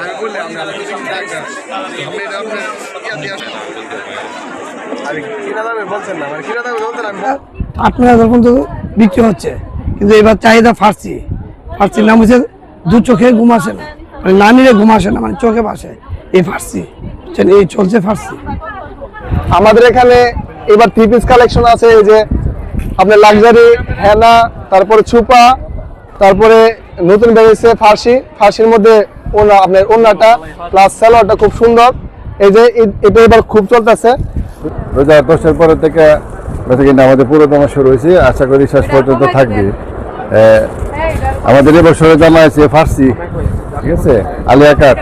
আমি বললে আমরা আপনার। আমি কিনা দামে বলছেন না কিনা দামে বলছেন আমি আট নয় হাজার পর্যন্ত বিক্রি হচ্ছে, কিন্তু এবার চাহিদা ফার্সি ফার্সির নাম হচ্ছে দু চোখে ঘুম আসে না মানে না নিলে ঘুম আসে না মানে চোখে ভাসে এই ফার্সি? এই চলছে ফার্সি আমাদের এখানে এবার থ্রি পিস কালেকশন আছে, এই যে আপনার লাক্সারি হেনা, তারপরে ছুপা তারপরে নতুন বেরিয়েছে ফার্সি। ফার্সির মধ্যে ওনা আপনার ওনাটা প্লাস স্যালোয়ারটা খুব সুন্দর। এই যে এটা এবার খুব চলতেছে। রোজা দশের পরে থেকে বেঁচে কিনা আমাদের পুরোদমা শুরু হয়েছে। আশা করি শেষ পর্যন্ত থাকবে। আমাদের এবছরে জামা আছে ফার্সি। ঠিক আছে? আলিয়া কাট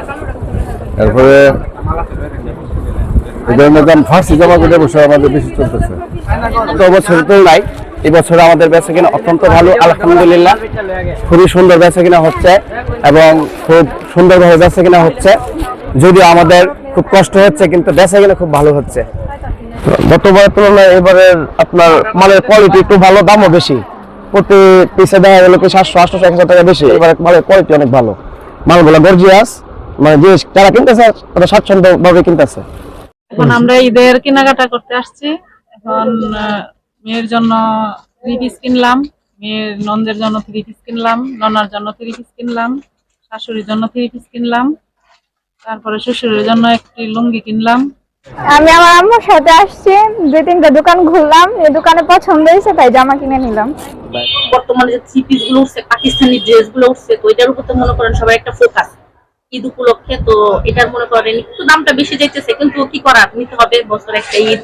তারপরে এই ধরনের দাম ফার্সি জামাগুলো এবছর আমাদের বেশি চলতেছে। গত তো তুলনায় এবছর আমাদের বেচা কিনা অত্যন্ত ভালো আলহামদুলিল্লাহ। খুবই সুন্দর বেচা কিনা হচ্ছে এবং খুব সুন্দরভাবে বেচা কিনা হচ্ছে। যদিও আমাদের খুব কষ্ট হচ্ছে কিন্তু বেচা কিনা খুব ভালো হচ্ছে। গতবারের তুলনায় এবারের আপনার মালের কোয়ালিটি একটু ভালো দামও বেশি। প্রতি পিসে দেখা গেল কি সাতশো আটশো এক হাজার টাকা বেশি। এবারে মালের কোয়ালিটি অনেক ভালো। মালগুলো গর্জিয়াস মানে জিনিস যারা কিনতেছে তারা স্বাচ্ছন্দ্য ভাবে কিনতেছে। এখন আমরা ঈদের কেনাকাটা করতে আসছি। এখন মেয়ের জন্য থ্রি পিস কিনলাম মেয়ের নন্দের জন্য থ্রি পিস কিনলাম ননার জন্য থ্রি পিস কিনলাম শাশুড়ির জন্য থ্রি পিস কিনলাম তারপরে শ্বশুরের জন্য একটি লুঙ্গি কিনলাম। আমি আমার আম্মুর সাথে আসছি দুই তিনটা দোকান ঘুরলাম এই দোকানে পছন্দ হয়েছে তাই জামা কিনে নিলাম। বর্তমানে যে থ্রি পিসগুলো উঠছে পাকিস্তানি ড্রেসগুলো উঠছে তো এটার উপর তো মনে করেন সবাই একটা ফোকাস ঈদ উপলক্ষে তো এটার মনে করেন একটু দামটা বেশি যাইতেছে কিন্তু কি করার নিতে হবে বছর একটা ঈদ।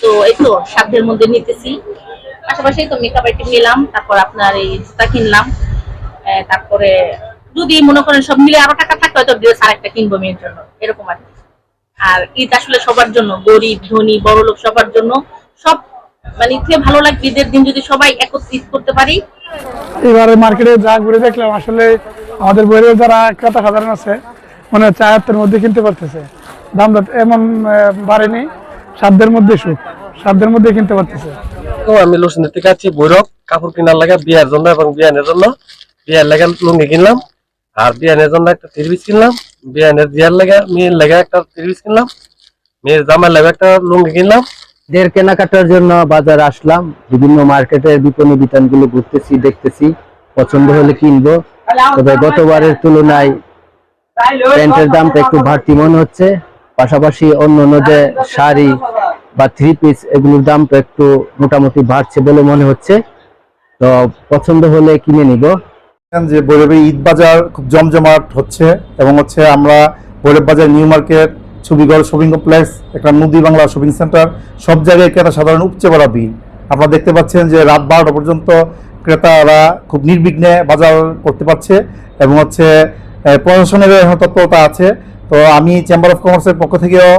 তো এই তো, সাধ্যের মধ্যে নিতেছি। পাশাপাশি তো মেকআপ আইটেম নিলাম, তারপর আপনার এই জুতা কিনলাম। তারপরে যদি মনে করেন সব মিলে আরও টাকা থাকে হয়তো ড্রেস আর একটা কিনবো মেয়ের জন্য, এরকম আর আর ঈদ আসলে সবার জন্য, গরিব, ধনী, বড় লোক সবার জন্য সব মানে ঈদকে ভালো লাগবে, ঈদের দিন যদি সবাই একত্রিত করতে পারি। এবারে মার্কেটে যা ঘুরে দেখলাম, আসলে আমাদের বইয়ের যারা ক্রেতা সাধারণ আছে মানে চায়াত্তর মধ্যে কিনতে পারতেছে। দাম এমন বাড়েনি। সাধ্যের মধ্যে সুখ সাধ্যের মধ্যে কিনতে পারতেছে। তো আমি লোসিন থেকে আছি বৈরব কাপড় কেনার লাগা বিয়ার জন্য এবং বিয়ানের জন্য। বিয়ার লাগা লুঙ্গি কিনলাম আর বিয়ানের জন্য একটা তিরবিস কিনলাম বিয়ানের বিয়ার লাগা মেয়ের লাগা একটা তিরবিস কিনলাম মেয়ের জামার লাগা একটা লুঙ্গি কিনলাম। দের কেনাকাটার জন্য বাজার আসলাম বিভিন্ন মার্কেটের বিপণী বিতানগুলো ঘুরতেছি দেখতেছি পছন্দ হলে কিনবো। তবে গতবারের তুলনায় প্যান্টের দামটা একটু বাড়তি মনে হচ্ছে। পাশাপাশি অন্য যে শাড়ি বা থ্রি পিস এগুলোর দামটা একটু মোটামুটি বাড়ছে বলে মনে হচ্ছে। তো পছন্দ হলে কিনে নিব। যে বৈরবে ঈদ বাজার খুব জমজমাট হচ্ছে এবং হচ্ছে আমরা Bhairab Bazar, new market, Chhabigarh, shopping complex, একটা নদী বাংলা শপিং সেন্টার, সব জায়গায় ক্রেতা সাধারণ উপচে পড়া ভিড়। আপনারা দেখতে পাচ্ছেন যে রাত বারোটা পর্যন্ত ক্রেতারা খুব নির্বিঘ্নে বাজার করতে পারছে এবং হচ্ছে প্রশাসনের তৎপরতা আছে। তো আমি চেম্বার অফ কমার্সের পক্ষ থেকেও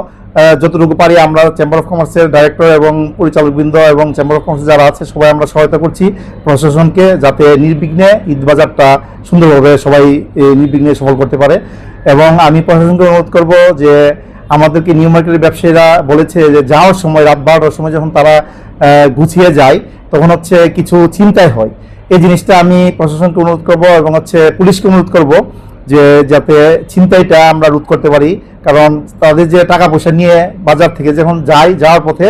যতটুকু পারি আমরা চেম্বার অফ কমার্সের ডাইরেক্টর এবং পরিচালকবৃন্দ এবং চেম্বার অফ কমার্স যারা আছে, সবাই আমরা সহায়তা করছি প্রশাসনকে যাতে নির্বিঘ্নে ঈদ বাজারটা সুন্দরভাবে সবাই নির্বিঘ্নে সফল করতে পারে। এবং আমি প্রশাসনকে অনুরোধ করব যে আমাদেরকে নিউ মার্কেটের ব্যবসায়ীরা বলেছে যে যাওয়ার সময়, রাত বারোটার সময় যখন তারা গুছিয়ে যায়, তখন হচ্ছে কিছু চিন্তায় হয়। এই জিনিসটা আমি প্রশাসনকে অনুরোধ করব এবং হচ্ছে পুলিশকে অনুরোধ করব যে যাতে চিন্তাইটা আমরা রোধ করতে পারি। কারণ তাদের যে টাকা পয়সা নিয়ে বাজার থেকে যখন যাই, যাওয়ার পথে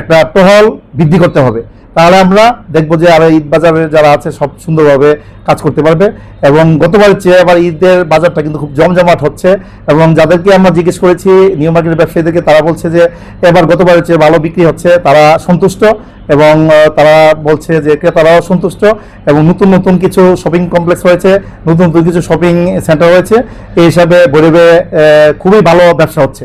একটা টহল বৃদ্ধি করতে হবে। তাহলে আমরা দেখব যে আরও ঈদ বাজারে যারা আছে সব সুন্দরভাবে কাজ করতে পারবে এবং গতবারের চেয়ে আবার ঈদের বাজারটা কিন্তু খুব জমজমাট হচ্ছে এবং যাদেরকে আমরা জিজ্ঞেস করেছি নিউ মার্কেটের ব্যবসায়ীদেরকে, তারা বলছে যে এবার গতবারের চেয়ে ভালো বিক্রি হচ্ছে, তারা সন্তুষ্ট এবং তারা বলছে যে ক্রেতারাও সন্তুষ্ট এবং নতুন নতুন কিছু শপিং কমপ্লেক্স হয়েছে নতুন নতুন কিছু শপিং সেন্টার হয়েছে এই হিসাবে বরিবে খুবই ভালো ব্যবসা হচ্ছে।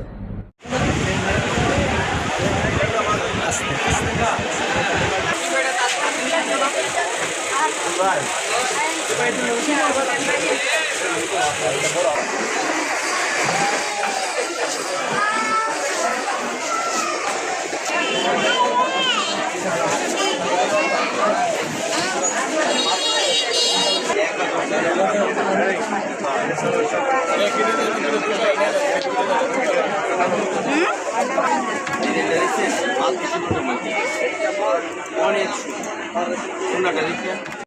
Alto 5 una caricia.